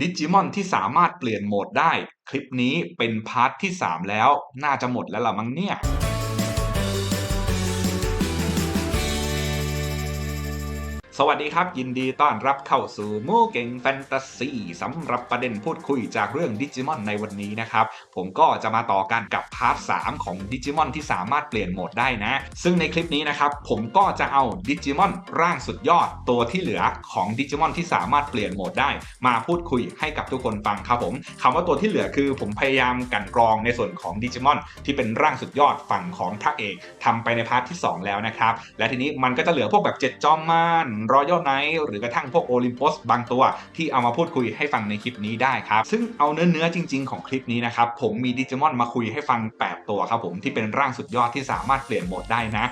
ดิจิมอนที่สามารถเปลี่ยนโหมดได้ คลิปนี้เป็นพาร์ทที่ 3 แล้ว น่าจะหมดแล้วล่ะมั้งเนี่ย สวัสดีครับ ยินดีต้อนรับเข้าสู่มูเก่งแฟนตาซีสำหรับประเด็นพูดคุยจากเรื่องดิจิมอนในวันนี้นะครับ ผมก็จะมาต่อกันกับพาร์ท 3 ของดิจิมอนที่สามารถเปลี่ยนโหมดได้นะ ซึ่งในคลิปนี้นะครับ ผมก็จะเอาดิจิมอนร่างสุดยอดตัวที่เหลือของดิจิมอนที่สามารถเปลี่ยนโหมดได้ มาพูดคุยให้กับทุกคนฟังครับผมคำว่าตัวที่เหลือคือผมพยายามกันกรองในส่วนของดิจิมอนที่เป็นร่างสุดยอดฝั่งของพระเอกทำไปในพาร์ทที่ 2 แล้วนะครับและทีนี้มันก็จะเหลือพวกแบบเจ็ดจอมมานรอยัลไนท์หรือกระทั่งพวกโอลิม u สบางตัว ที่เอามาพูดคุยให้ฟังในคลิปนี้ได้ครับ ซึ่งเอาเนื้อเนื้อจริง ๆ ของคลิปนี้นะครับ ผมมีดิจิมอนมาคุยให้ฟัง 8 ตัวครับผมที่เป็นร่างสุดยอดที่สามารถเปลี่ยนโหมดได้นะ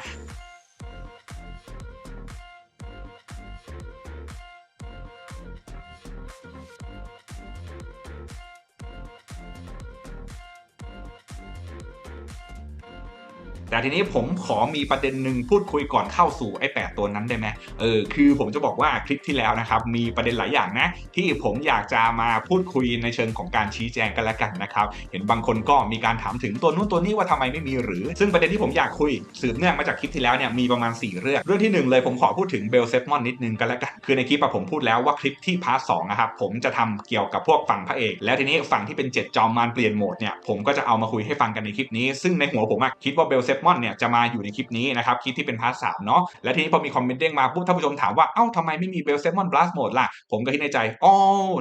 แต่ทีนี้ผมขอมีประเด็นหนึ่งพูดคุยก่อนเข้าสู่ไอ้แปดตัวนั้นได้ไหมเออคือผมจะบอกว่าคลิปที่แล้วนะครับมีประเด็นหลายอย่างนะ ที่ผมอยากจะมาพูดคุยในเชิงของการชี้แจงกันละกันนะครับเห็นบางคนก็มีการถามถึงตัวนู้นตัวนี้ว่าทำไมไม่มีหรือ ซึ่งประเด็นที่ผมอยากคุยสืบเนื่องมาจากคลิปที่แล้วเนี่ยมีประมาณ 4 เรื่อง เรื่องที่หนึ่งเลยผมขอพูดถึงเบลเซฟมอนนิดนึงกันละกัน คือในคลิปผมพูดแล้วว่าคลิปที่พาร์ทสองนะครับผมจะทำเกี่ยวกับพวกฝั่งพระเอก แล้วทีนี้ฝั่งที่เป็นเจ็ดจอมมารเปลี่ยนโหมดเนี่ยผมก็จะเอามาคุยให้ฟังกันในคลิปนี้ ซึ่งในหัวผมคิดว่าเบลเซฟมอนเนี่ยจะมาอยู่ในคลิปนี้นะครับคลิปที่เป็นพาร์ทสามเนาะและทีนี้พอมีคอมเมนต์เด้งมาปุ๊บท่านผู้ชมถามว่าเอ้าทำไมไม่มีเบลเซมอนบลัสโหมดล่ะ ผมก็คิดในใจอ๋อ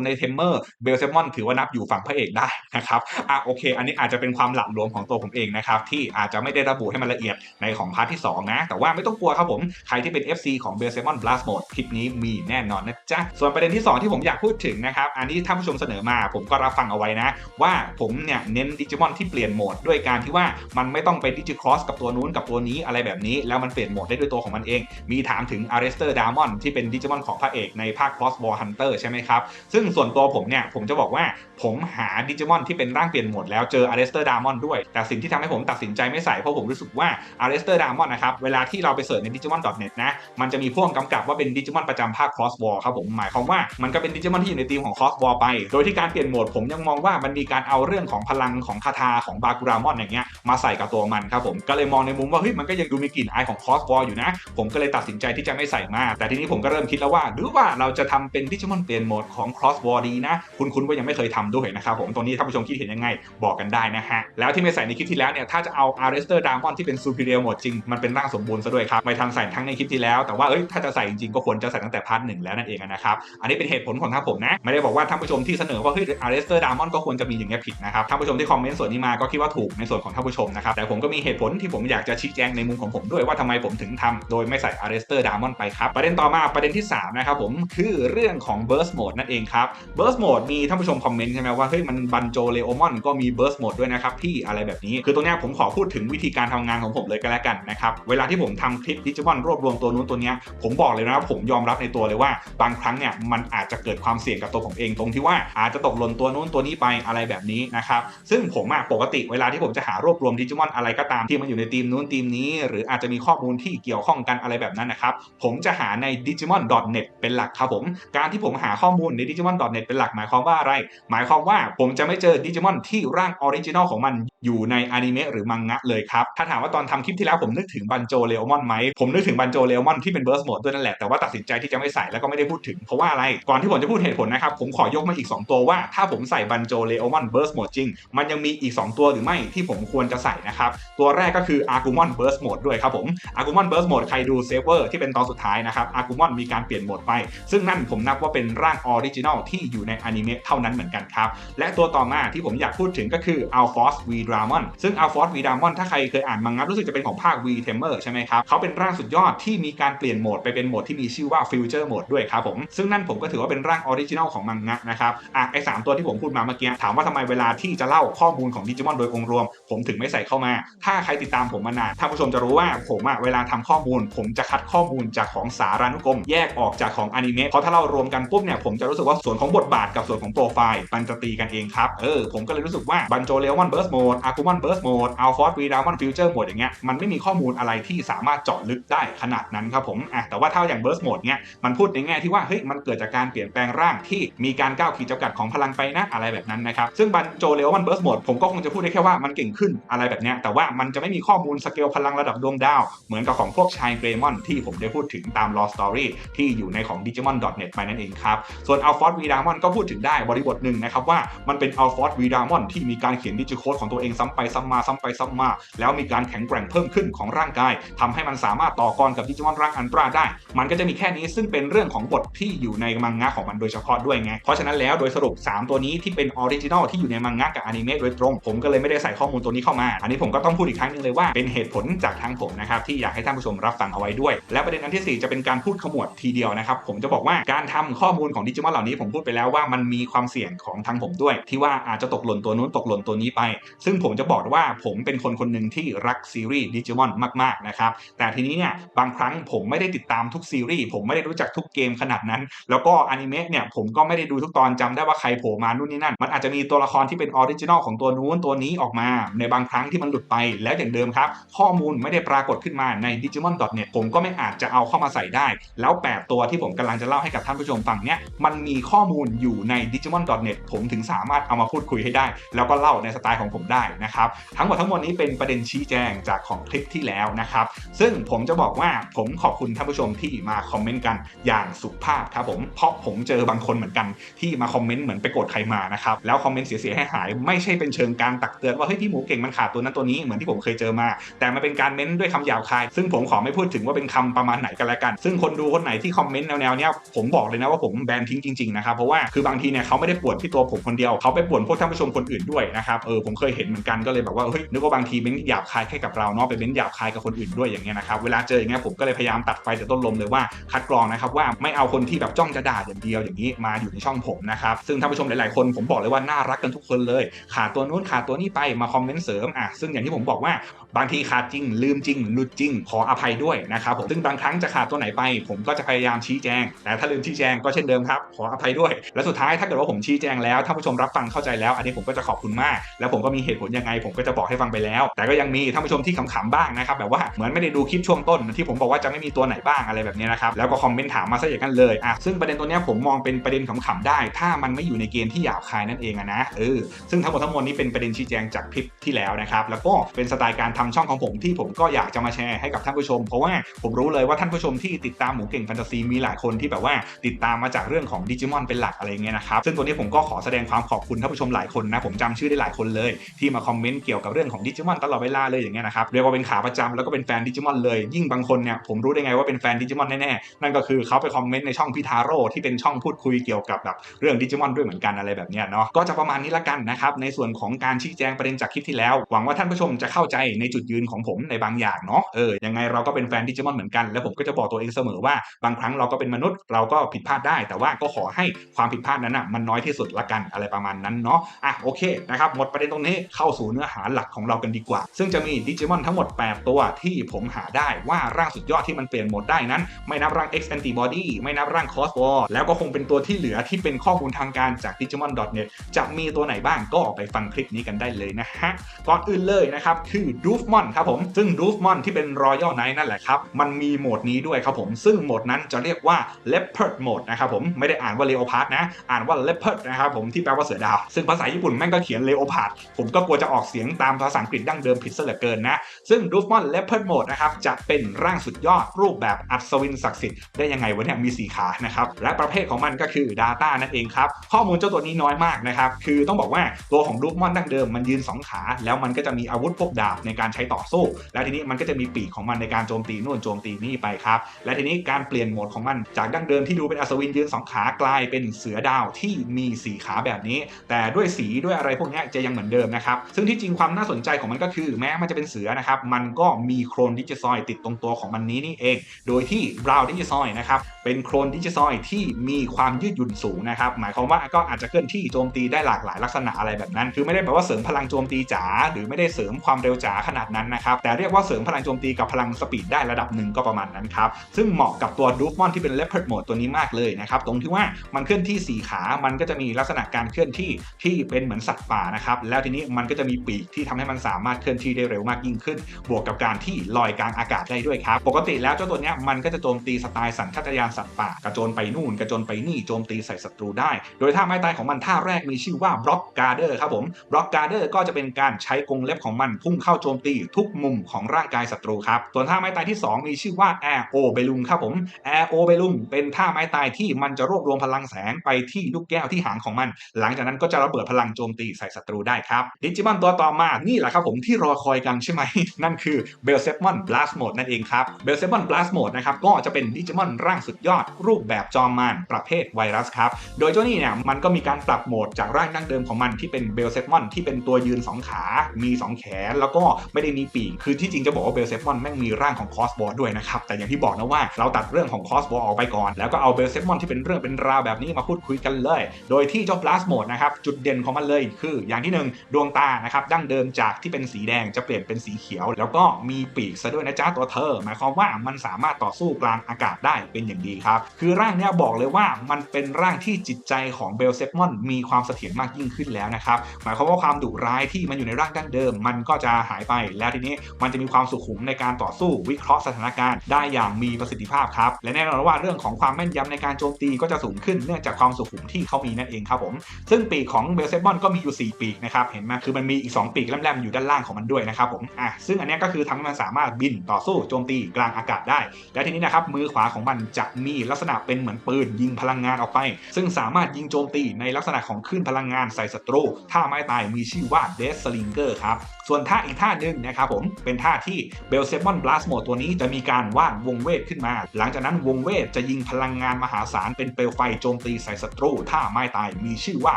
ในเทมเมอร์เบลเซมอนถือว่านับอยู่ฝั่งพระเอกได้นะครับอะโอเค อันนี้อาจจะเป็นความหละหลวมของตัวผมเองนะครับที่อาจจะไม่ได้ระบุให้มันละเอียดในของพาร์ทที่2นะแต่ว่าไม่ต้องกลัวครับผมใครที่เป็น FC ของเบลเซมอนบลัสโหมดคลิปนี้มีแน่นอนนะจ๊ะส่วนประเด็นที่ 2 ที่ผมอยากพูดถึงนะครับอันนี้ท่านผู้ชมเสนอมาผมก็รับฟังเอาไว้นะ ว่าผมเนี่ยเน้นดิจิมอนที่เปลี่ยนโหมดด้วยการที่ว่ามันไม่ต้องไปดิจิครอสกับตัวนู้นกับตัวนี้อะไรแบบนี้ แล้วมันเปลี่ยนโหมดได้ด้วยตัวของมันเอง มีถามถึง a r r e s t e r Diamond ที่เป็นดิจิมอนของพระเอกในภาค Cross War Hunter ใช่ไหมครับ ซึ่งส่วนตัวผมเนี่ยผมจะบอกว่าผมหาดิจิมอนที่เป็นร่างเปลี่ยนโหมดแล้วเจอ a r r e s t e r Diamond ด้วย แต่สิ่งที่ทำให้ผมตัดสินใจไม่ใส่เพราะผมรู้สึกว่า a r r e s t e r Diamond นะครับเวลาที่เราไปเสิร์ชใน digimon.net นะมันจะมีพ่วงกำกับว่าเป็นดิจิมอนประจำภาค Cross War ครับผมหมายความว่ามันก็เป็นดิจิมอนที่อยู่ในทีมของ Cross War ไป โดยที่การเปลี่ยนโหมดผมยังมองว่ามันมีการเอาเรื่องของพลังของคาถาของบากรามอนอย่างเงี้ยมาใส่กับตัวมันครับผมก็็เลยมองในมุมว่าเฮ้ยมันก็ยังดูมีกลิ่นอายของ Cross War อยู่นะ ผมก็เลยตัดสินใจที่จะไม่ใส่มา แต่ทีนี้ผมก็เริ่มคิดแล้วว่า หรือว่าเราจะทำเป็นดิจิมอนเปลี่ยนโหมดของ Cross War ดีนะ คุณคุณว่ายังไม่เคยทำด้วยนะครับผมตรงนี้ท่านผู้ชมคิดเห็นยังไงบอกกันได้นะฮะแล้วที่ไม่ใส่ในคลิปที่แล้วเนี่ยถ้าจะเอา Arrester Diamond ที่เป็น Superior โหมดจริงมันเป็นร่างสมบูรณ์ซะด้วยครับไม่ทันใส่ทั้งในคลิปที่แล้วแต่ว่าเอ้ยถ้าจะใส่จริงๆก็ควรจะใส่ตั้งแต่พาร์ทหนึ่งแล้วนั่นเองนะครับอันนี้เป็นเหตุผลของท่านผมนะไม่ได้บอกว่าท่านผู้ชมที่เสนอว่าเฮ้ย Arrester Diamond ก็ควรจะมีอย่างเงี้ยผิดนะครับท่านผู้ชมที่คอมเมนต์ส่วนนี้มาก็คิดว่าถูกในส่วนของท่านผู้ชมนะครับแต่ผมก็มีเหตุผลที่ผมอยากจะชี้แจงในมุมของผมด้วยว่าทำไมผมถึงทำโดยไม่ใส่ Arrester Diamond ไปครับ ประเด็นต่อมาประเด็นที่ 3 นะครับผมคือเรื่องของ Burst Mode นั่นเองครับ Burst Mode มีท่านผู้ชมคอมเมนต์ใช่ไหมว่าเฮ้ยมันบันโจเลโอมอนก็มี Burst Mode ด้วยนะครับพี่อะไรแบบนี้ คือตรงนี้ผมขอพูดถึงวิธีการทำงานของผมเลยก็แล้วกันนะครับเวลาที่ผมทำคลิปดิจิมอนรวบรวมตัวนู้นตัวนี้ผมบอกเลยนะผมยอมรับในตัวเลยว่า บางครั้งเนี่ยมันอาจจะเกิดความเสี่ยงกับตัวผมเองตรงที่ว่าอาจจะตกหล่นตัวนู้นตัวนี้ไปอะไรแบบนี้นะครับซึ่งผมอะปกติเวลาที่ผมจะหารวบรวมดิจิมอนอะไรก็ตามที่มันอยู่ในทีมนู้นทีมนี้ หรืออาจจะมีข้อมูลที่เกี่ยวข้องกันอะไรแบบนั้นนะครับ ผมจะหาใน digimon.net เป็นหลักครับผม การที่ผมหาข้อมูลใน digimon.net เป็นหลักหมายความว่าอะไร หมายความว่าผมจะไม่เจอดิจิมอนที่ร่างออริจินอลของมันอยู่ในอนิเมะหรือมังงะเลยครับ ถ้าถามว่าตอนทำคลิปที่แล้วผมนึกถึงบันโจเลโอมอนไหม ผมนึกถึงบันโจเลโอมอนที่เป็นเบิร์สโหมดด้วยนั่นแหละ แต่ว่าตัดสินใจที่จะไม่ใส่แล้วก็ไม่ได้พูดถึง เพราะว่าอะไร ก่อนที่ผมจะพูดเหตุผลนะครับ ผมขอยกมาอีก 2 ตัวว่า ถ้าผมใส่บันโจเลโอมอนเบิร์สโหมดจริง มันยังมีอีก 2 ตัวหรือไม่ที่ผมควรจะใส่นะครับ ตัวแรกก็คืออาร์กูมอนเบิร์สโหมดด้วยครับผมอาร์กูมอนเบิร์สโหมดใครดูเซเวอร์ที่เป็นตอนสุดท้ายนะครับอาร์กูมอนมีการเปลี่ยนโหมดไป ซึ่งนั่นผมนับว่าเป็นร่างออริจินอลที่อยู่ในอนิเมะเท่านั้นเหมือนกันครับ และตัวต่อมาที่ผมอยากพูดถึงก็คือ Alphorce V Dramon ซึ่ง Alphorce V Dramon ถ้าใครเคยอ่านมังงะรู้สึกจะเป็นของภาค V Tamer ใช่ไหมครับเขาเป็นร่างสุดยอดที่มีการเปลี่ยนโหมดไปเป็นโหมดที่มีชื่อว่า Future Mode ด้วยครับผมซึ่งนั่นผมก็ถือว่าเป็นร่างออริจินอลของมังงะนะครับอะไอสามตัวที่ผมพูดมาเมื่อกี้ถามว่าทำไมเวลาที่จะเล่าข้อมูลของดิจิมอนโดยองรวม ผมถึงไม่ใส่เข้ามา ถ้าใครติดตามผมมานานท่านผู้ชมจะรู้ว่าผมอะเวลาทำข้อมูล ผมจะคัดข้อมูลจากของสารานุกรม แยกออกจากของอนิเมะเพราะถ้าเรารวมกันปุ๊บเนี่ยผมจะรู้สึกว่าส่วนของบทบาทกับส่วนของโปรไฟล์มันจะตีกันเองครับเออผมก็เลยรู้สึกว่าบันโจเลมอนเบิร์สโหมดอากูมอนเบิร์สโหมดอัลฟอร์ดวีดามอนฟิวเจอร์โหมดอย่างเงี้ยมันไม่มีข้อมูลอะไรที่สามารถเจาะลึกได้ขนาดนั้นครับผมอะแต่ว่าถ้าอย่างเบิร์สโหมดเนี้ยมันพูดในแง่ที่ว่าเฮ้ยมันเกิดจากการเปลี่ยนแปลงร่างที่มีการก้าวขีดจำกัดของพลังไปนะอะไรแบบนั้นนะครับซึ่งบันโจเลวมันเบิร์สโหมดผมก็คงจะพูดได้แค่ว่ามันเก่งขึ้นอะไรแบบเนี้ยแต่ว่ามันจะไม่มีข้อมูลสเกลพลังระดับดวงดาว เหมือนกับของพวกชายเกรมอนที่ผมได้พูดถึงตาม Law Story ที่อยู่ในของ Digimon.net ไปนั่นเองครับ ส่วน a l f o r d v d a m o n ก็พูดถึงได้บริบทหนึ่งนะครับว่ามันเป็น a l f o r d v d a m o n ที่มีการเขียนดิจิโคดของตัวเองซ้ำไปซ้ำมาซ้ำไปซ้ำมา แล้วมีการแข็งแกร่งเพิ่มขึ้นของร่างกายทำให้มันสามารถต่อกรกับดิจิมอนร่างอันตราได้ มันก็จะมีแค่นี้ซึ่งเป็นเรื่องของบทที่อยู่ในมังงะของมันโดยเฉพาะด้วยไง เพราะฉะนั้นแล้วโดยสรุป 3 ตัวนี้ที่เป็นออริจินอลที่อยู่ในมังงะกับอนิเมะโดยตรง ผมก็เลยไม่ได้ใส่ข้อมูลตัวนี้เข้ามา อันนี้ผมก็ต้องพูดอีกครั้งนึงเลยว่าเป็นเหตุผลจากทางผมนะครับที่อยากให้ท่านผู้ชมรับฟังเอาไว้ด้วย และประเด็นอันที่ 4 จะเป็นการพูดขมวดทีเดียวนะครับผมจะบอกว่าการทำข้อมูลของดิจิมอนเหล่านี้ผมพูดไปแล้วว่ามันมีความเสี่ยงของทางผมด้วย ที่ว่าอาจจะตกหล่นตัวนู้นตกหล่นตัวนี้ไป ซึ่งผมจะบอกว่าผมเป็นคนคนหนึ่งที่รักซีรีส์ดิจิมอนมากๆนะครับแต่ทีนี้เนี่ยบางครั้งผมไม่ได้ติดตามทุกซีรีส์ผมไม่ได้รู้จักทุกเกมขนาดนั้น แล้วก็อนิเมะเนี่ยผมก็ไม่ได้ดูทุกตอนจำได้ว่าใครโผล่มานู่นนี่นั่นมันอาจจะมีตัวละครที่เป็นออริจินอลของตัวนู้นตัวนี้ออกมา ในบางครั้งที่มันหลุดไปแล้วอย่างเดิมครับ ข้อมูลไม่ได้ปรากฏขึ้นมาใน digimon.net ผมก็ไม่อาจจะเอาเข้ามาใส่ได้ แล้ว 8 ตัวที่ผมกำลังจะเล่าให้กับท่านผู้ชมฟังเนี่ยมันมีข้อมูลอยู่ใน digimon.net ผมถึงสามารถเอามาพูดคุยให้ได้ แล้วก็เล่าในสไตล์ของผมได้นะครับ ทั้งหมดทั้งมวลนี้เป็นประเด็นชี้แจงจากของคลิปที่แล้วนะครับ ซึ่งผมจะบอกว่าผมขอบคุณท่านผู้ชมที่มาคอมเมนต์กันอย่างสุภาพครับผมเพราะผมเจอบางคนเหมือนกันที่มาคอมเมนต์เหมือนไปโกรธใครมานะครับแล้วคอมเมนต์เสียๆให้หายไม่ใช่เป็นเชิงการตักเตือนว่าเฮ้ยพี่หมูเก่งมันขาดตัวนั้นตัวนี้เหมือนที่ผมเคยเจอมา แต่มันเป็นการเม้นด้วยคำหยาบคาย ซึ่งผมขอไม่พูดถึงว่าเป็นคำประมาณไหนกันแล้วกัน ซึ่งคนดูคนไหนที่คอมเมนต์แนวๆนี้ผมบอกเลยนะว่าผมแบนทิ้งจริงๆนะครับเพราะว่าคือบางทีเนี่ยเขาไม่ได้ปวนที่ตัวผมคนเดียวเขาไปปวนพวกท่านผู้ชมคนอื่นด้วยนะครับเออผมเคยเห็นเหมือนกันก็เลยแบบว่าเฮ้ยนึกว่าบางทีเม้นหยาบคายแค่กับเราเนาะไปเม้นหยาบคายกับคนอื่นด้วยอย่างเงี้ยนะครับเวลาเจออย่างเงี้ยผมก็เลยพยายามตัดไฟแต่ต้นลมเลยว่าคัดกรองนะครับว่าไม่เอาคนที่แบบจ้องจะด่าอย่างเดียวอย่างนี้มาอยู่ในช่องผมนะครับซึ่งท่านผู้ชมหลายๆคนผมบอกเลยว่าน่ารักกันทุกคนเลยขาดตัวนู้นขาดตัวนี้ไปมาคอมเมนต์เสริมอะซึ่งอย่างที่ผมบอกว่าบางทีขาดจริง ลืมจริง หลุดจริง ขออภัยด้วยนะครับผมซึ่งบางครั้งจะขาดตัวไหนไป ผมก็จะพยายามชี้แจง แต่ถ้าลืมชี้แจงก็เช่นเดิมครับ ขออภัยด้วย และสุดท้ายถ้าเกิดว่าผมชี้แจงแล้วท่านผู้ชมรับฟังเข้าใจแล้ว อันนี้ผมก็จะขอบคุณมาก แล้วผมก็มีเหตุผลยังไง ผมก็จะบอกให้ฟังไปแล้ว แต่ก็ยังมีท่านผู้ชมที่ขำๆบ้างนะครับแบบว่าเหมือนไม่ได้ดูคลิปช่วงต้นที่ผมบอกว่าจะไม่มีตัวไหนบ้างอะไรแบบนี้นะครับแล้วก็คอมเมนต์ถามมาซะอย่างนั้นเลยอะซึ่งประเด็นตัวเนี้ยผมมองเป็นประเด็นขำๆได้ ถ้ามันไม่อยู่ในเกณฑ์ที่หยาบคายนั่นเองอะนะเออซึ่งทั้งหมดทั้งมวลนี้เป็นประเด็นชี้แจงจากคลิปที่แล้วนะครับแล้วก็เป็นสไตล์การทำช่องของผมที่ผมก็อยากจะมาแชร์ให้กับท่านผู้ชม เพราะว่าผมรู้เลยว่าท่านผู้ชมที่ติดตามหมูเก่งแฟนตาซีมีหลายคนที่แบบว่าติดตามมาจากเรื่องของดิจิมอนเป็นหลักอะไรเงี้ยนะครับซึ่งตัวนี้ผมก็ขอแสดงความขอบคุณท่านผู้ชมหลายคนนะผมจำชื่อได้หลายคนเลย ที่มาคอมเมนต์เกี่ยวกับเรื่องของดิจิมอนตลอดเวลาเลยอย่างเงี้ยนะครับเรียกว่าเป็นขาประจำแล้วก็เป็นแฟนดิจิมอนเลยยิ่งบางคนเนี่ยผมรู้ได้ไงว่าเป็นแฟนดิจิมอนแน่ๆนั่นก็คือเขาไปคอมเมนต์ในช่องพี่ทาโร่ที่เป็นช่องพูดคุยเกี่ยวกับแบบเรื่องดิจิมอนด้วยเหมือนกันอะไรแบบเนี้ยเนาะก็จะประมาณนี้ละกันนะครับในส่วนของการชี้แจงประเด็นจากคลิปที่แล้ว หวังว่าท่านผู้ชมจะเข้าใจในจุดยืนของผมในบางอย่างเนาะเออยังไงเราก็เป็นแฟนดิจิมอนเหมือนกัน แล้วผมก็จะบอกตัวเองเสมอว่าบางครั้งเราก็เป็นมนุษย์เราก็ผิดพลาดได้ แต่ว่าก็ขอให้ความผิดพลาดนั้นอะมันน้อยที่สุดละกันอะไรประมาณนั้นเนาะอะโอเคนะครับหมดประเด็นตรงนี้เข้าสู่เนื้อหาหลักของเรากันดีกว่า ซึ่งจะมีดิจิมอนทั้งหมด 8 ตัวที่ผมหาได้ว่าร่างสุดยอดที่มันเปลี่ยนโหมดได้นั้น ไม่นับร่าง X Antibody ไม่นับร่าง Cross War แล้วก็คงเป็นตัวที่เหลือที่เป็นข้อมูลทางการจาก Digimon.net จะมีตัวไหนบ้างก็ออกไปฟังคลิปนี้กันได้เลยนะฮะก่อนอื่นเลยนะครับคือ d o o f m o n ครับผม ซึ่ง d o o f m o n ที่เป็น Royal Knight นั่นแหละครับ มันมีโหมดนี้ด้วยครับผม ซึ่งโหมดนั้นจะเรียกว่า Leopard Mode นะครับผม ไม่ได้อ่านว่า Leopard นะ อ่านว่า Leopard นะครับผม ที่แปลว่าเสือดาว ซึ่งภาษาญี่ปุ่นแม่งก็เขียน Leopard ผมก็กลัวจะออกเสียงตามภาษาอังกฤษดั้งเดิมผิดซะเหลือเกินนะ ซึ่ง d o o f m o n Leopard Mode นะครับ จะเป็นร่างสุดยอดรูปแบบอัศวินศักดิ์สิทธิ์ได้ยังไงวะเนี่ยมีสีขานะครับ และประเภทของมันก็คือ Data นั่นเองครับ ข้อมูลเจ้าตัวนี้น้อยมากนะครับ คือต้องบอกว่าตัวของ d o o f m o n ดั้งเดิมมันยืน 2 ขา แล้วมันก็จะมีอาวุธพวกดาบในการใช้ต่อสู้ แล้วทีนี้มันก็จะมีปีกของมันในการโจมตีนู่นโจมตีนี่ไปครับ และทีนี้การเปลี่ยนโหมดของมันจากดั้งเดิมที่ดูเป็นอัศวินยืนสองขากลายเป็นเสือดาวที่มีสีขาแบบนี้ แต่ด้วยสีด้วยอะไรพวกนี้จะยังเหมือนเดิมนะครับ ซึ่งที่จริงความน่าสนใจของมันก็คือ แม้มันจะเป็นเสือนะครับ มันก็มีโครนดิจิซอยติดตรงตัวของมันนี้นี่เอง โดยที่บราวดิจิซอยนะครับ เป็นโครนดิจิซอยที่มีความยืดหยุ่นสูงนะครับ หมายความว่าก็อาจจะเคลื่อนที่โจมตีได้หลากหลายลักษณะอะไรแบบนั้น คือไม่ได้แปลว่าเสริมพลังโจมตีจ๋าหรือไม่ได้เสริมความเร็วจ๋าขนาดนั้นนะครับ แต่เรียกว่าเสริมพลังโจมตีกับพลังสปีดได้ระดับหนึ่งก็ประมาณนั้นครับ ซึ่งเหมาะกับตัวดูฟมอนที่เป็นเล p เ r d Mode ตัวนี้มากเลยนะครับ ตรงที่ว่ามันเคลื่อนที่ 4 ขา มันก็จะมีลักษณะการเคลื่อนที่ที่เป็นเหมือนสัตว์ป่านะครับ แล้วทีนี้มันก็จะมีปีกที่ทำให้มันสามารถเคลื่อนที่ได้เร็วมากยิ่งขึ้น บวกกับการที่ลอยกลางอากาศได้ด้วยครับ ปกติแล้วเจ้าตัวนี้มันก็จะโจมตีสไตล์สัญชาตญาณสัตว์ป่ากระโจนไปนู่นกระโจนไปนี่โจมตีใส่ศัตรูได้ โดยท่าไม้ตายของมันท่าแรกมีชื่อว่าบล็อกการ์เดอร์ครับผมบล็อกการ์เดอร์ก็จะเป็นการใช้กรงเล็บของมันพุ่งเข้าโจมตีทุกมุมของร่างกายศัตรูครับ ส่วนท่าไม้ตายที่ 2 มีชื่อว่าแอร์โอเบลุมครับผมแอร์โอเบลุมเป็นท่าไม้ตายที่มันจะรวบรวมพลังแสงไปที่ลูกแก้วที่หางของมัน หลังจากนั้นก็จะระเบิดพลังโจมตีใส่ศัตรูได้ครับ ดิจิมอนตัวต่อมานี่แหละครับผมที่รอคอยกันใช่ไหม นั่นคือเบลเซมอนบลัสโหมดนั่นเองครับเบลเซมอนบลัสโหมดนะครับก็จะเป็นดิจิมอนร่างสุดยอด รูปแบบจอมมารประเภทไวรัสครับโดยเจ้านี่เนี่ยมันก็มีการปรับโหมดจากร่างดั้งเดิมของมันที่เป็นเบลเซมอนที่เป็นตัวยืน 2 ขา มี 2 แขน แล้วก็ไม่ได้มีปีก คือที่จริงจะบอกว่าเบลเซฟมอนแม่งมีร่างของคอสบอลด้วยนะครับ แต่อย่างที่บอกนะว่าเราตัดเรื่องของคอสบอลออกไปก่อน แล้วก็เอาเบลเซฟมอนที่เป็นเรื่องเป็นราวแบบนี้มาพูดคุยกันเลย โดยที่เจ้าบลัสโหมดนะครับ จุดเด่นของมันเลยคืออย่างที่หนึ่งดวงตานะครับดั้งเดิมจากที่เป็นสีแดงจะเปลี่ยนเป็นสีเขียว แล้วก็มีปีกซะด้วยนะจ๊ะตัวเธอ หมายความว่ามันสามารถต่อสู้กลางอากาศได้เป็นอย่างดีครับ คือร่างเนี้ยบอกเลยว่ามันเป็นร่างที่จิตใจของเบลเซฟมอนมีความเสถียรมากยิ่งขึ้นแล้วนะครับหมายความว่าความดุร้ายที่มันอยู่ในร่างดั้งเดิม มันก็จะหายไป แล้วทีนี้มันจะมีความสุขุมในการต่อสู้วิเคราะห์สถานการณ์ได้อย่างมีประสิทธิภาพครับ และแน่นอนว่าเรื่องของความแม่นยำในการโจมตีก็จะสูงขึ้นเนื่องจากความสุขุมที่เขามีนั่นเองครับผม ซึ่งปีกของเบลเซฟมอนก็มีอยู่ 4 ปีกนะครับเห็นไหมคือมันมีอีก 2 ปีกแหลมๆอยู่ด้านล่างของมันด้วยนะครับผมอะซึ่งอันนี้ก็คือทำให้มันสามารถบินต่อสู้โจมตีกลางอากาศได้ และทีนี้นะครับมือขวาของมันจะมีลักษณะเป็นเหมือนปืนยิงพลังงานออกไป ซึ่งสามารถยิงโจมตีในลักษณะของคลื่นพลังงานใส่ศัตรูท่าไม้ตายมีชื่อว่าเดสสลิงเกอร์ครับส่วนท่าอีกท่าหนึ่งนะครับผมเป็นท่าที่เบลเซมอนบลัสโมดตัวนี้จะมีการวาดวงเวทขึ้นมา หลังจากนั้นวงเวทจะยิงพลังงานมหาศาลเป็นเปลวไฟโจมตีใส่ศัตรูท่าไม้ตายมีชื่อว่า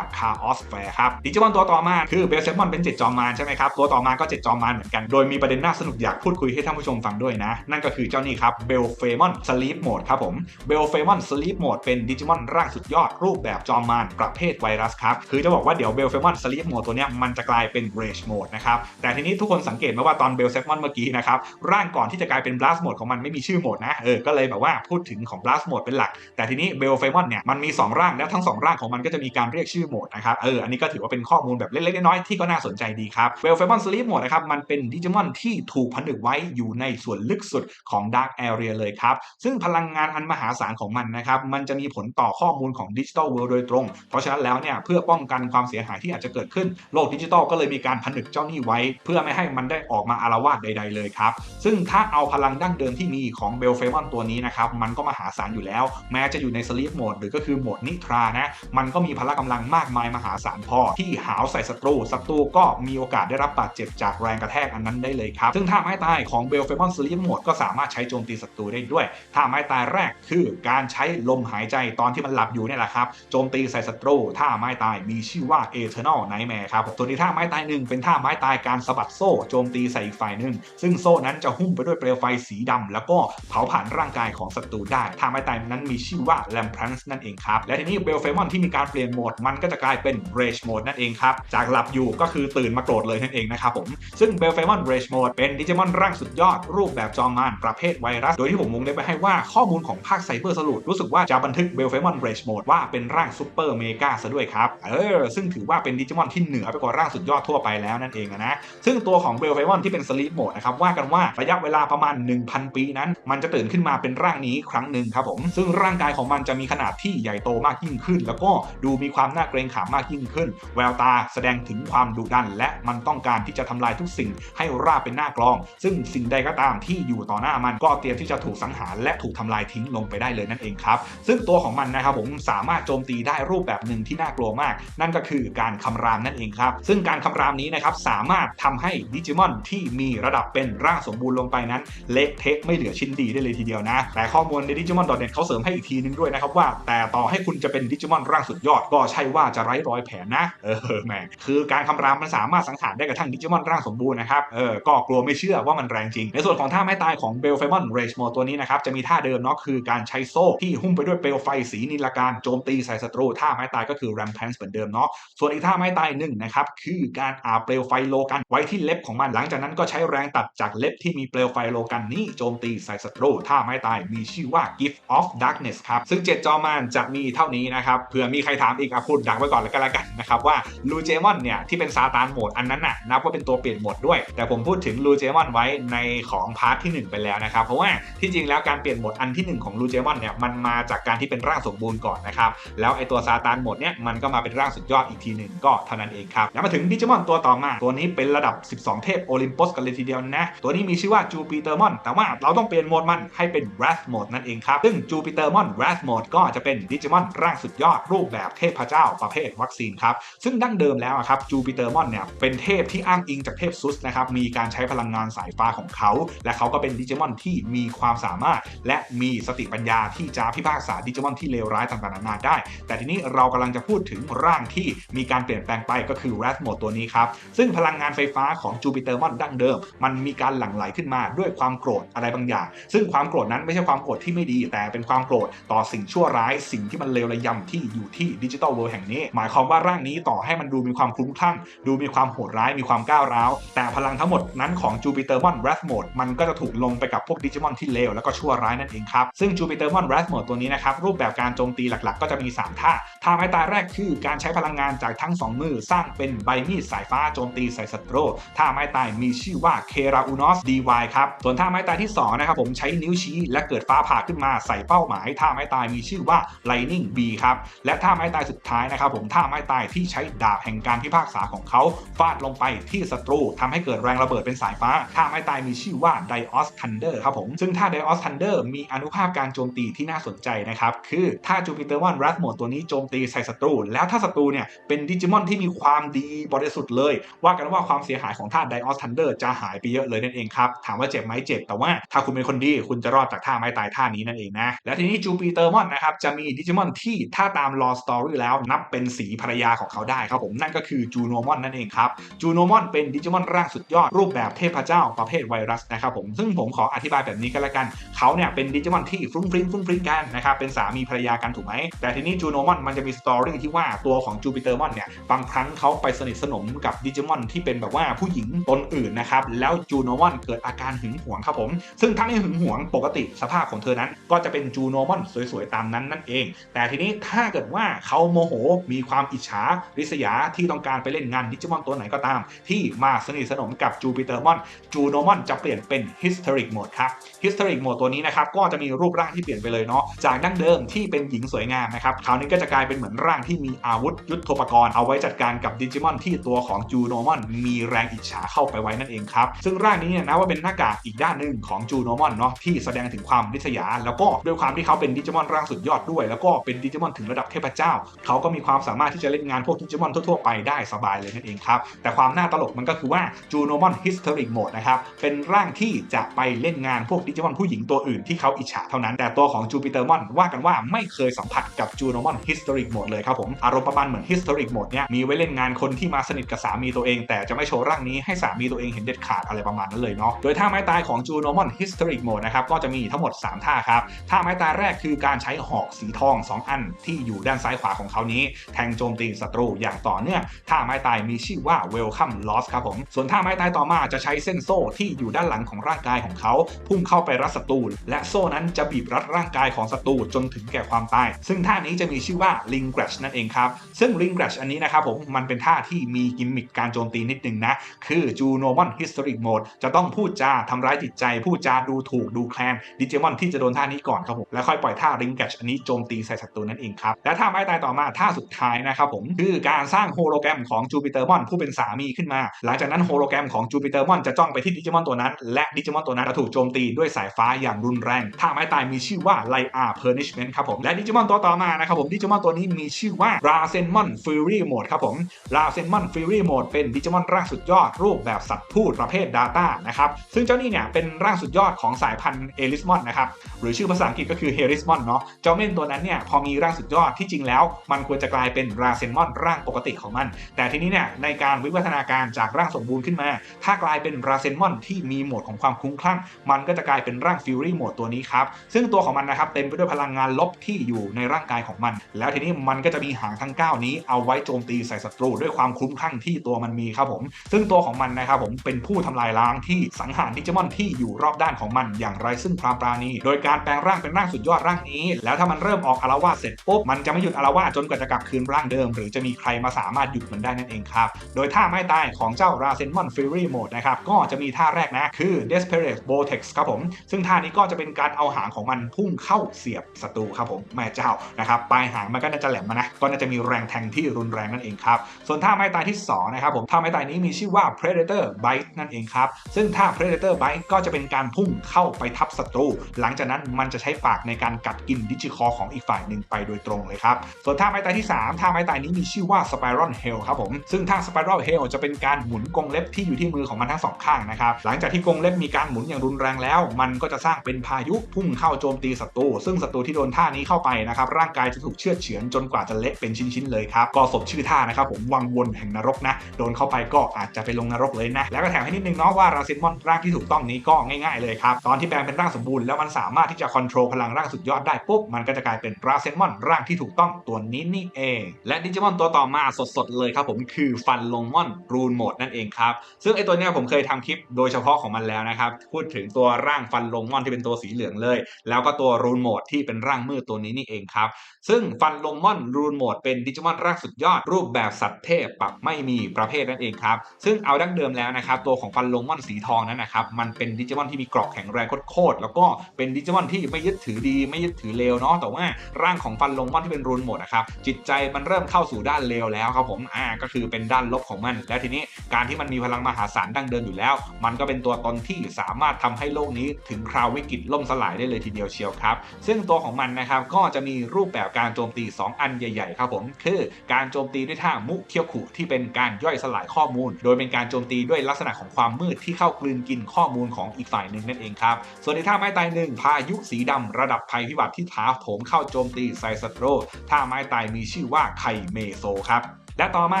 คาออสแฟร์ครับดิจิมอนตัวต่อมาคือเบลเซมอนเป็นเจ็ดจอมมารใช่ไหมครับตัวต่อมาก็เจ็ดจอมมารเหมือนกันโดยมีประเด็นน่าสนุกอยากพูดคุยให้ท่านผู้ชมฟังด้วยนะ นั่นก็คือเจ้านี่ครับเบลเฟมอนสลีปโหมดครับผมเบลเฟมอนสลีปโหมดเป็นดิจิมอนร่างสุดยอดรูปแบบจอมมารประเภทไวรัสครับคือจะบอกว่าเดี๋ยวเบลเฟมอนสลีปโหมดตัวนี้มันจะกลายเป็นเรชโหมดนะครับแต่ทีนี้ทุกคนสังเกตไหมว่าตอนเบลเซฟมอนเมื่อกี้นะครับร่างก่อนที่จะกลายเป็นบลัสโหมดของมันไม่มีชื่อโหมดนะเออก็เลยแบบว่าพูดถึงของบลัสโหมดเป็นหลัก แต่ทีนี้เบลเฟมอนเนี่ยมันมี 2 ร่างแล้วทั้ง 2 ร่างของมันก็จะมีการเรียกชื่อโหมดนะครับเอออันนี้ก็ถือว่าเป็นข้อมูลแบบเล็กๆน้อยๆที่ก็น่าสนใจดีครับเบลเฟมอนสลีปโหมดนะครับมันเป็นดิจิมอนที่ถูกผนึกไว้อยู่ในส่วนลึกสุดของดาร์กแอเรียเลยครับซึ่งพลังงานอันมหาศาลของมันนะครับมันจะมีผลต่อข้อมูลของดิจิทัลเวิลด์โดยตรง เพราะฉะนั้นแล้วเนี่ยเพื่อป้องกันความเสียหายที่อาจจะเกิดขึ้นโลกดิจิทัลก็เลยมีการผนึกเจ้านี้ไว้เพื่อไม่ให้มันได้ออกมาอารวาสใด ๆ เลยครับ ซึ่งถ้าเอาพลังดั้งเดิมที่มีของเบลเฟมอนตัวนี้นะครับ มันก็มหาศาลอยู่แล้ว แม้จะอยู่ในสลีปโหมดหรือก็คือโหมดนิทรานะ มันก็มีพละกำลังมากมายมหาศาลพอ ที่หาวใส่ศัตรู ศัตรูก็มีโอกาสได้รับบาดเจ็บจากแรงกระแทกอันนั้นได้เลยครับ ซึ่งท่าไม้ตายของเบลเฟมอนสลีปโหมดก็สามารถใช้โจมตีศัตรูได้ด้วย ท่าไม้ตายแรกคือการใช้ลมหายใจตอนที่มันหลับอยู่เนี่ยแหละครับ โจมตีใส่ศัตรู ท่าไม้ตายมีชื่อว่า Eternal Nightmare ครับส่วนที่ท่าไม้ตายหนึ่งเป็นท่าไม้ตายการสะบัดโซ่โจมตีใส่อีกฝ่ายหนึ่งซึ่งโซ่นั้นจะหุ้มไปด้วยเปลวไฟสีดำแล้วก็เผาผ่านร่างกายของศัตรูได้ท่าไม้ตายนั้นมีชื่อว่า l a m p r a n c e นั่นเองครับ และทีนี้เบลเฟมอนที่มีการเปลี่ยนโหมดมันก็จะกลายเป็น Rage Mode นั่นเองครับ จากหลับอยู่ก็คือตื่นมาโกรธเลยนั่นเองนะครับผม ซึ่งเบลเฟมอน Rage Mode เป็นดิจิมอนร่างสุดยอดรูปแบบจอมารประเภทไวรัส โดยที่ผมวงเล็บไปให้ว่าข้อมูลของภาคไซเบอร์สลูดรู้สึกว่าจะบันทึกเบลเฟมอน Rage Mode ว่าเป็นร่างซูเปอร์เมกาซะด้วยครับ เออ ซึ่งถือว่าเป็นดิจิมอนที่เหนือไปกว่าร่างสุดยอดทั่วไปแล้วนั่นเองนะซึ่งตัวของเบลเฟมอนที่เป็นสลีปโหมดนะครับว่ากันว่าระยะเวลาประมาณ 1,000 ปีนั้น มันจะตื่นขึ้นมาเป็นร่างนี้ครั้งหนึ่งครับผม ซึ่งร่างกายของมันจะมีขนาดที่ใหญ่โตมากยิ่งขึ้น แล้วก็ดูมีความน่าเกรงขามมากยิ่งขึ้น แววตาแสดงถึงความดุดัน และมันต้องการที่จะทำลายทุกสิ่งให้ราบเป็นหน้ากลอง ซึ่งสิ่งใดก็ตามที่อยู่ต่อหน้ามันก็เตรียมที่จะถูกสังหารและถูกทำลายทิ้งลงไปได้เลยนั่นเองครับ ซึ่งตัวของมันนะครับผมสามารถโจมตีได้รูปแบบหนึ่งที่น่ากลัวมาก นั่นก็คือการคำรามนั่นเองครับ ซึ่งการคำรามนี้นะครับสามารถทำให้ดิจิมอนที่มีระดับเป็นร่างสมบูรณ์ลงไปนั้น เละเทะไม่เหลือชิ้นดีได้เลยทีเดียวนะ แต่ข้อมูลใน Digimon.net เน็ตเขาเสริมให้อีกทีนึงด้วยนะครับว่า แต่ต่อให้คุณจะเป็นดิจิมอนร่างสุดยอด ก็ใช่ว่าจะไร้รอยแผลนะ เออแหมคือการคำรามมันสามารถสังหารได้กระทั่งดิจิมอนร่างสมบูรณ์นะครับ เออ ก็กลัวไม่เชื่อว่ามันแรงจริง ในส่วนของท่าไม้ตายของเบลเฟมอนเรชโมตัวนี้นะครับ จะมีท่าเดิมเนาะคือการใช้โซ่ที่หุ้มไปด้วยเปลวไฟสีนิลการโจมตีใส่ศัตรูท่าไม้ตายก็คือ Rampage เหมือนเดิมเนาะส่วนอีกท่าไม้ตายหนึ่งนะครับคือการอาเปลวไฟโลกันไว้ที่เล็บของมันหลังจากนั้นก็ใช้แรงตัดจากเล็บที่มีเปลวไฟโลกันนี้โจมตีใส่ศัตรูท่าไม้ตายมีชื่อว่า Gift of Darkness ครับ ซึ่งเจ็ดจอมานจะมีเท่านี้นะครับเผื่อมีใครถามอีกอะพูดดักไว้ก่อนแล้วก็แล้วกันนะครับว่าลูเจมอนเนี่ยที่เป็นซาตานโหมดอันนั้นน่ะนับว่าเป็นตัวเปลี่ยนโหมดด้วย แต่ผมพูดถึงลูเจมอนไว้ในของพาร์ทที่ 1 ไปแล้วนะครับ เพราะว่าที่จริงแล้วการเปลี่ยนโหมดอันที่ 1 ของลูเจมอนเนี่ยมันมาจากการที่เป็นร่างสมบูรณ์ก่อนนะครับแล้วไอตัวซาตานโหมดเนี่ยมันก็มาเป็นร่างสุดยอดอีกทีหนึ่งก็เท่านั้นเองครับแล้วมาถึงดิจิมอนตัวต่อมาตัวนี้เป็นระดับ 12 เทพโอลิมปัสกันเลยทีเดียวนะ ตัวนี้มีชื่อว่าจูปิเตอร์มอนแต่ว่าเราต้องเปลี่ยนโหมดมันให้เป็นแรสโหมดนั่นเองครับ ซึ่งจูปิเตอร์มอนแรสโหมดก็จะเป็นดิจิมอนร่างสุดยอดรูปแบบเทพเจ้าประเภทวัคซีนครับ ซึ่งดั้งเดิมแล้วครับจูปิเตอร์มอนเนี่ยเป็นเทพที่อ้างอิงจากเทพซุสนะครับมีการใช้พลังงานสายฟ้าของเขา และเขาก็เป็นดิจิมอนที่มีความสามารถ และมีสติปัญญาที่จะพิพากษาดิจิมอนที่เลวร้ายต่างๆนานาได้ แต่ทีนี้เรากำลังจะพูดถึงร่างที่มีการเปลี่ยนแปลงไปก็คือแรสโหมดตัวนี้ครับซึ่งพลังงานไฟฟ้าของจูปิเตอร์มอนดั้งเดิม มันมีการหลั่งไหลขึ้นมาด้วยความโกรธอะไรบางอย่าง ซึ่งความโกรธนั้นไม่ใช่ความโกรธที่ไม่ดีแต่เป็นความโกรธต่อสิ่งชั่วร้ายสิ่งที่มันเลวระยำที่อยู่ที่ดิจิตอลเวิลด์แห่งนี้ หมายความว่าร่างนี้ต่อให้มันดูมีความคลุ้มคลั่ง ดูมีความโหดร้ายมีความก้าวร้าว แต่พลังทั้งหมดนั้นของจูปิเตอร์มอนแรสโหมดมันก็จะถูกลงไปกับพวกดิจิมอนที่เลวแล้วก็ชั่วร้ายนั่นเองครับซึ่งจูปิเตอร์มอนแรสโหมดตัวนี้นะครับรูปแบบการโจมตีหลักๆ ก็จะมี 3 ท่าท่าไม้ตายแรกคือการใช้พลังงานจากทั้ง 2 มือสร้างเป็นใบมีดสายฟ้าโจมตีใส่ศัตรูท่าไม้ตายมีชื่อว่าเคราอูนอสดีวครับส่วนท่าไม้ตายที่2นะครับผมใช้นิ้วชี้และเกิดฟ้าผ่าขึ้นมาใส่เป้าหมายท่าไม้ตายมีชื่อว่า Lightning B ครับและท่าไม้ตายสุดท้ายนะครับผมท่าไม้ตายที่ใช้ดาบแห่งการพิพากษาของเขาฟาดลงไปที่ศัตรูทำให้เกิดแรงระเบิดเป็นสายฟ้า ท่าไม้ตายมีชื่อว่า Dios Thunder ครับผมซึ่งท่า Dios Thunder มีอนุภาพการโจมตีที่น่าสนใจนะครับคือถ้าจูปิเตอร์วันรัสโหมดตัวนี้โจมตีใส่ศัตรูแล้วถ้าศัตรูเนี่ยเป็นดิจิมอนที่มีความดีบริสุทธิ์เลย ว่ากันว่าความเสียหายของท่า Dios Thunder จะหายไปเยอะเลยนั่นเองครับ ถามว่าเจ็บไหมเจ็บ แต่ว่าถ้าคุณเป็นคนดีคุณจะรอดจากท่าไม้ตายท่านี้นั่นเองนะ และทีนี้จูปิเตอร์มอนนะครับจะมีดิจิมอนที่ถ้าตามลอสตอรี่แล้วนับเป็นสีภรรยาของเขาได้ครับผมนั่นก็คือจูโนมอนนั่นเองครับจูโนมอนเป็นดิจิมอนร่างสุดยอดรูปแบบเทพเจ้าประเภทไวรัสนะครับผมซึ่งผมขออธิบายแบบนี้ก็แล้วกันเขาเนี่ยเป็นดิจิมอนที่ฟรุ้งฟริ้งฟรุ้งฟริ้งกันนะครับเป็นสามีภรรยากันถูกไหมแต่ทีนี้จูโนมอนมันจะมีสตอรี่ที่ว่าตัวของจูปิเตอร์มอนเนี่ยบางครั้งเขาไปสนิทสนมกับดิจิมอนที่เป็นแบบว่าผู้หญิงตนอื่นนะครับ แล้วจูโนมอนเกิดอาการหึงหวงครับผม ซึ่งถ้าไม่หึงหวงปกติสภาพของเธอนั้น ก็จะเป็นจูโนมอนสวยๆ ตามนั้นนั่นเอง แต่ทีนี้ถ้าเกิดว่าเขาโมโหมีความอิจฉาริษยาที่ต้องการไปเล่นงานดิจิมอนตัวไหนก็ตาม ที่มาสนิทสนมกับจูปิเตอร์มอนจูโนมอนจะเปลี่ยนเป็น Historic Mode ครับ Historic Mode ตัวนี้นะครับก็จะมีรูปร่างที่เปลี่ยนไปเลยเนาะจากดั้งเดิมที่เป็นหญิงสวยงามนะครับคราวนี้ก็จะกลายเป็นเหมือนร่างที่มีอาวุธยุทโธปกรณ์เอาไว้จัดการกับดิจิมอนที่ตัวของจูโนมอนมีแรงอิจฉาเข้าไปไว้นั่นเองครับ ซึ่งร่างนี้เนี่ยนะว่าเป็นหน้ากากอีกด้านหนึ่งของจูโนมอนเนาะที่แสดงถึงความริษยา แล้วก็ด้วยความที่เขาเป็นดิจิมอนร่างสุดยอดด้วย แล้วก็เป็นดิจิมอนถึงระดับเทพเจ้า เขาก็มีความสามารถที่จะเล่นงานพวกดิจิมอนทั่วๆไปได้สบายเลยนั่นเองครับ แต่ความน่าตลกมันก็คือว่าจูโนมอน Historic Mode นะครับ เป็นร่างที่จะไปเล่นงานพวกดิจิมอนผู้หญิงตัวอื่นที่เขาอิจฉาเท่านั้น แต่ตัวของจูปิเตอร์มอนว่ากันว่าไม่เคยสัมผัสกับจูโนมอน Historic Mode เลยครับผม อารมณ์ประมาณเหมือน Historic Mode เนี่ยมีไว้เล่นงานคนที่มาสนิทกับสามีตัวเอง แต่จะไม่โชว์ร่างนี้ให้สามีตัวเองเห็นเด็ดขาดอะไรประมาณนั้นเลยเนาะ โดยท่าไม้ตายของจูโนมอน Historic Mode นะครับก็จะมีทั้งหมด 3 ท่าครับ ท่าไม้ตายแรกคือการใช้หอกสีทอง 2 อันที่อยู่ด้านซ้ายขวาของเขานี้ แทงโจมตีศัตรูอย่างต่อเนื่อง ท่าไม้ตายมีชื่อว่า Welcome Loss ครับผม ส่วนท่าไม้ตายต่อมาจะใช้เส้นโซ่ที่อยู่ด้านหลังของร่างกายของเขา พุ่งเข้าไปรัดศัตรูและโซ่นั้นจะบีบรัดร่างกายของศัตรูจนถึงแก่ความตาย ซึ่งท่านี้จะมีชื่อว่า Ring g r a s h นั่นเองครับ ซึ่ง Ring g r a s h อันนี้นะครับผมมันเป็นท่าที่มีกิมมิคการโจมตีนิดนึงนะ คือ Junomon Historic Mode จะต้องพูดจาทำร้ายจิตใจ พูดจาดูถูกดูแคลนดิจิมอนที่จะโดนท่านี้ก่อนครับผมแล้วค่อยปล่อยท่า Ring g r a s h อันนี้โจมตีใส่ศัตรูนั่นเองครับและท่าไม้ตายต่อมาท่าสุดท้ายนะครับผมคือการสร้างโฮโลแกรมของจูปิเตอร์มอนผู้เป็นสามีขึ้นมา หลังจากนั้นโฮโลแกรมของจูปิเตอร์มอนจะจ้องไปที่ดิจิมอนตัวนั้น และดิจิมอนตัวนั้นจะถูกโจมตีด้วยสายฟ้าอย่างรุนแรงท่าไม้ตายมีชื่อว่าไลอา Punishment ครับผมและดิจิมอนตัวต่อมานะครับผมดิจิมอนตัวนี้มีชื่อว่าราเซนมอนฟิรีโหมดครับผมราเซนมอนฟิรีโหมดเป็นดิจิมอนร่างสุดยอดรูปแบบสัตว์พูดประเภท Data นะครับซึ่งเจ้านี่เนี่ยเป็นร่างสุดยอดของสายพันธุ์เอลิสมอนนะครับหรือชื่อภาษาอังกฤษก็คือเฮริสมอนเนาะเจ้าเม่นตัวนั้นเนี่ยพอมีร่างสุดยอดที่จริงแล้ว มันควรจะกลายเป็นราเซนมอนร่างปกติของมัน แต่ทีนี้เนี่ยในการวิวัฒนาการจากร่างสมบูรณ์ขึ้นมา ถ้ากลายเป็นราเซนมอนที่มีโหมดของความคุ้มคลั่ง มันก็จะกลายเป็นร่างฟิวรี่โหมดตัวนี้ครับซึ่งตัวของมันนะครับเต็มไปด้วยพลังงานลบที่อยู่ในร่างกายของมัน แล้วทีนี้มันก็จะมีหางทั้ง 9 นี้เอาไว้โจมตีใส่ศัตรูด้วยความคุ้มคลั่งที่ตัวมันมีครับผมซึ่งตัวของมันนะครับผมเป็นผู้ทำลายล้างที่สังหารดิจิมอนที่อยู่รอบด้านของมันอย่างไรซึ่งความปราณี โดยการแปลงร่างเป็นร่างสุดยอดร่างนี้ แล้วถ้ามันเริ่มออกอารวาสเสร็จปุ๊บมันจะไม่หยุดอารวาสจนกว่าจะกลับคืนร่างเดิม หรือจะมีใครมาสามารถหยุดมันได้นั่นเองครับโดยท่าไม้ตายของเจ้า r a s e n m o n Fury Mode นะครับก็จะมีท่าแรกนะคือ Desperate Vortex ครับผมซึ่งท่านี้ก็จะเป็นการเอาหางของมันพุ่งเข้าเสียบศัตรูครับผมแม่เจ้านะครับปลายหางมันก็น่าจะแหลมมานะก็น่าจะมีแรงแทงที่รุนแรงนั่นเองครับส่วนท่าไม้ตายที่2นะครับผมท่าไม้ตายนี้มีชื่อว่า Predator Bite นั่นเองครับ ซึ่งท่า Predator Bite ก็จะเป็นการพุ่งเข้าไปทับศัตรู หลังจากนั้นมันจะใช้ปากในการกัดกินดิจิคอของอีกฝ่ายหนึ่งไปโดยตรงเลยครับ ส่วนท่าไม้ตายที่ 3 ท่าไม้ตายนี้มีชื่อว่า Spiral Hell ครับผม ซึ่งท่า Spiral Hell จะเป็นการหมุนกรงเล็บที่อยู่ที่มือของมันทั้งสองข้างนะครับ หลังจากที่กรงเล็บมีการหมุนอย่างรุนแรงแล้ว มันก็จะสร้างเป็นพายุพุ่งเข้าโจมตีศัตรู ซึ่งศัตรูที่โดนท่านี้เข้าไปนะครับร่างกายจะถูกเชือดเฉือนจนกว่าจะเละเป็นชิ้นๆเลยครับก็สมชื่อท่านะครับผมวังวนแห่งนรกนะโดนเข้าไปก็อาจจะไปลงนรกเลยนะ แล้วก็แถมให้นิดนึงเนาะว่าราซิมอนร่างที่ถูกต้องนี้ก็ง่ายๆเลยครับ ตอนที่แปลงเป็นร่างสมบูรณ์แล้วมันสามารถที่จะคอนโทรลพลังร่างสุดยอดได้ปุ๊บมันก็จะกลายเป็นราเซมอนร่างที่ถูกต้องตัวนี้นี่เอง และดิจิมอนตัวต่อมาสดๆเลยครับผมคือฟันลงมอนรูนโหมดนั่นเองครับ ซึ่งไอตัวเนี้ยผมเคยทำคลิปโดยเฉพาะของมันแล้วนะครับ พูดถึงตัวร่างฟันลงมอนที่เป็นตัวสีเหลืองเลย แล้วก็ตัวรูนโหมดที่เป็นร่างมืดตัวนี้นี่เองครับซึ่งฟันลงมอนรูนโหมดเป็นดิจิมอนร่างสุดยอดรูปแบบสัตว์เทพปรับไม่มีประเภทนั่นเองครับซึ่งเอาดั้งเดิมแล้วนะครับตัวของฟันลงมอนสีทองนั้นนะครับมันเป็นดิจิมอนที่มีกรอบแข็งแรงโคตรๆแล้วก็เป็นดิจิมอนที่ไม่ยึดถือดีไม่ยึดถือเลวเนาะแต่ว่าร่างของฟันลงมอนที่เป็นรูนหมดนะครับจิตใจมันเริ่มเข้าสู่ด้านเลวแล้วครับผมอ่าก็คือเป็นด้านลบของมัน แล้วทีนี้การที่มันมีพลังมหาศาลดั้งเดิมอยู่แล้ว มันก็เป็นตัวตนที่สามารถทำให้โลกนี้ถึงคราววิกฤตล่มสลายได้เลยทีเดียวเชียวครับซึ่งตัวของมันนะครับก็จะมีรูปแบบการโจมตี 2 อันใหญ่ ๆ ครับผม คือการโจมตีด้วยท่ามุเคียวขุที่เป็นการย่อยสลายข้อมูลโดยเป็นการโจมตีด้วยลักษณะของความมืดที่เข้ากลืนกินข้อมูลของอีกฝ่ายหนึ่งนั่นเองครับ ส่วนในท่าไม้ตายหนึ่งพายุสีดำระดับภัยพิบัติที่ท้าโถมเข้าโจมตีไซซัตโรท่าไม้ตายมีชื่อว่าไคเมโซครับ และต่อมา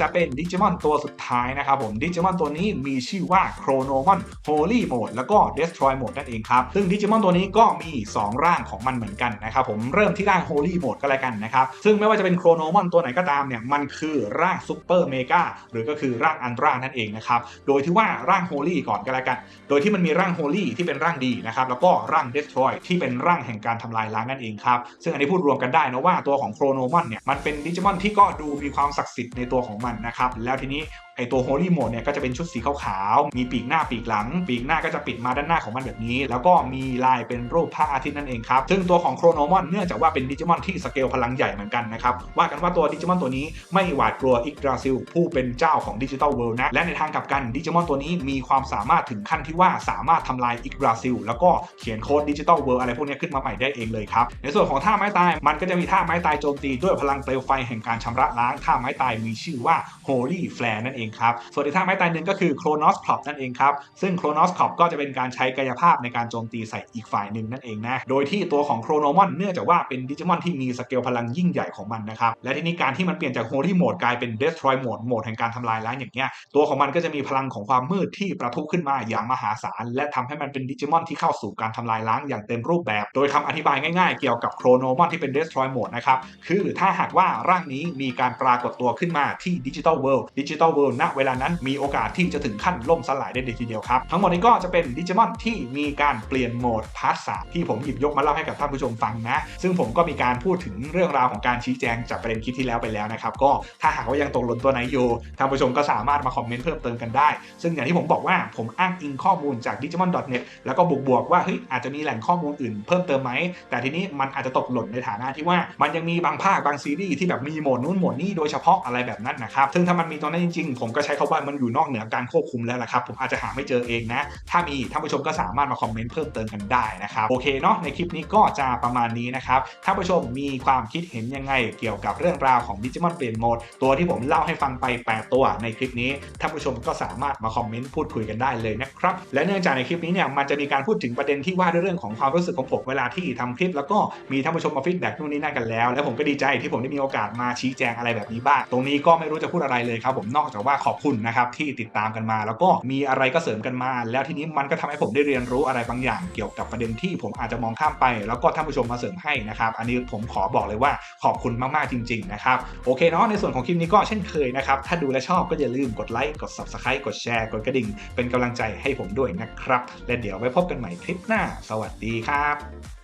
จะเป็นดิจิมอนตัวสุดท้ายนะครับผมดิจิมอนตัวนี้มีชื่อว่าโครโนมอนโฮลี่โหมดแล้วก็ Destroy โหมดนั่นเองครับ ซึ่งดิจิมอนตัวนี้ก็มี 2 ร่างของมันเหมือนกันนะครับผมเริ่มที่ร่างโฮลี่โหมดก็แล้วกันนะครับ ซึ่งไม่ว่าจะเป็นโครโนมอนตัวไหนก็ตามเนี่ยมันคือร่างซูเปอร์เมกาหรือก็คือร่างอันตรานั่นเองนะครับโดยที่ว่าร่างโฮลี่ก่อนก็แล้วกัน โดยที่มันมีร่างโฮลี่ที่เป็นร่างดีนะครับแล้วก็ร่าง Destroy ที่เป็นร่างแห่งการทำลายล้างนั่นเองครับซึ่งอันนี้พูดรวมกันได้นะว่าตัวของโครโนมอนเนี่ยมันเป็นดิจิมอนที่ก็ดูมีความศักดิ์สิทธิในตัวของมันนะครับ แล้วทีนี้ไอตัวโฮลี่โหมดเนี่ยก็จะเป็นชุดสีขาวๆ มีปีกหน้าปีกหลัง ปีกหน้าก็จะปิดมาด้านหน้าของมันแบบนี้ แล้วก็มีลายเป็นรูปพระอาทิตย์นั่นเองครับ ซึ่งตัวของโครโนมอนเนื่องจากว่าเป็นดิจิมอนที่สเกลพลังใหญ่เหมือนกันนะครับ ว่ากันว่าตัวดิจิมอนตัวนี้ไม่หวาดกลัวอิกราซิลผู้เป็นเจ้าของดิจิตอลเวิลด์นะ และในทางกลับกันดิจิมอนตัวนี้มีความสามารถถึงขั้นที่ว่าสามารถทำลายอิกราซิลแล้วก็เขียนโค้ดดิจิตอลเวิลด์อะไรพวกนี้ขึ้นมาใหม่ได้เองเลยครับ ในส่วนของท่าไม้ตายมันก็จะมีท่าไม้ตายโจมตีด้วยพลังเปลวไฟแห่งการชำระล้างท่าไม้ตายมีชื่อว่า Holy Flare นั่นเองครับ ส่วนในท่าไม้ตายหนึ่งก็คือ Chronos Crop นั่นเองครับ ซึ่ง Chronos Crop ก็จะเป็นการใช้กายภาพในการโจมตีใส่อีกฝ่ายหนึ่งนั่นเองนะ โดยที่ตัวของโครโนมอนเนื่องจากว่าเป็นดิจิมอนที่มีสเกลพลังยิ่งใหญ่ของมันนะครับ และทีนี้การที่มันเปลี่ยนจาก Holy Mode กลายเป็น Destroy Mode โหมดแห่งการทำลายล้างอย่างเงี้ย ตัวของมันก็จะมีพลังของความมืดที่ประทุขึ้นมาอย่างมหาศาล และทำให้มันเป็นดิจิมอนที่เข้าสู่การทำลายล้างอย่างเต็มรูปแบบ โดยคำอธิบายง่ายๆ เกี่ยวกับโครโนมอนที่เป็น Destroy Mode นะครับ คือถ้าหากว่าร่างนี้มีการปรากฏตัวขึ้นมาที่ดิจิตอลเวิลด์ดิจิตอลเวิลด์ณเวลานั้นมีโอกาสที่จะถึงขั้นล่มสลายได้เลยทีเดียวครับทั้งหมดนี้ก็จะเป็นดิจิมอนที่มีการเปลี่ยนโหมดพาร์ทสามที่ผมหยิบยกมาเล่าให้กับท่านผู้ชมฟังนะ ซึ่งผมก็มีการพูดถึงเรื่องราวของการชี้แจงจากประเด็นคลิปที่แล้วไปแล้วนะครับก็ถ้าหากว่ายังตกหล่นตัวไหนอยู่ท่านผู้ชมก็สามารถมาคอมเมนต์เพิ่มเติมกันได้ ซึ่งอย่างที่ผมบอกว่าผมอ้างอิงข้อมูลจาก digimon.net แล้วก็บวกๆว่าเฮ้ยอาจจะมีแหล่งข้อมูลอื่นเพิ่มเติมไหม แต่ทีนี้มันอาจจะตกหล่นในฐานะที่ว่า มันยังมีบางภาคบางซีรีส์ที่แบบมีโหมดนู้นโหมดนี้โดยเฉพาะอะไรแบบนั้นนะครับ ซึ่งถ้ามันมีตัวนั้นจริงๆผมก็ใช้คำว่ามันอยู่นอกเหนือการควบคุมแล้วละครับ ผมอาจจะหาไม่เจอเองนะ ถ้ามีท่านผู้ชมก็สามารถมาคอมเมนต์เพิ่มเติมกันได้นะครับ โอเคเนาะในคลิปนี้ก็จะประมาณนี้นะครับท่านผู้ชมมีความคิดเห็นยังไงเกี่ยวกับเรื่องราวของดิจิมอนเปลี่ยนโหมดตัวที่ผมเล่าให้ฟังไป 8 ตัวในคลิปนี้ท่านผู้ชมก็สามารถมาคอมเมนต์พูดคุยกันได้เลยนะครับและเนื่องจากในคลิปนี้เนี่ยมันจะมีการพูดถึงประเด็นที่ว่าด้วยเรื่องของความรู้สึกของผมเวลาที่ทำคลิป แล้วก็มีท่านผู้ชมมาฟีดแบ็กนู่นนี่นั่นกันแล้ว และผมก็ดีใจที่ผมได้มีโอกาสมาชี้แจงอะไรแบบนี้บ้างตรงนี้ก็ไม่รู้จะพูดอะไรเลยครับผมนอกจากว่าขอบคุณนะครับที่ติดตามกันมา แล้วก็มีอะไรก็เสริมกันมา แล้วทีนี้มันก็ทำให้ผมได้เรียนรู้อะไรบางอย่างเกี่ยวกับประเด็นที่ผมอาจจะมองข้ามไป แล้วก็ท่านผู้ชมมาเสริมให้นะครับอันนี้ผมขอบอกเลยว่าขอบคุณมากๆจริง ๆ นะครับโอเคเนาะในส่วนของคลิปนี้ก็เช่นเคยนะครับถ้าดูและชอบก็อย่าลืมกดไลค์กด subscribe กดแชร์กดกระดิ่ง เป็นกำลังใจให้ผมด้วยนะครับและเดี๋ยวไว้พบกันใหม่คลิปหน้า สวัสดีครับ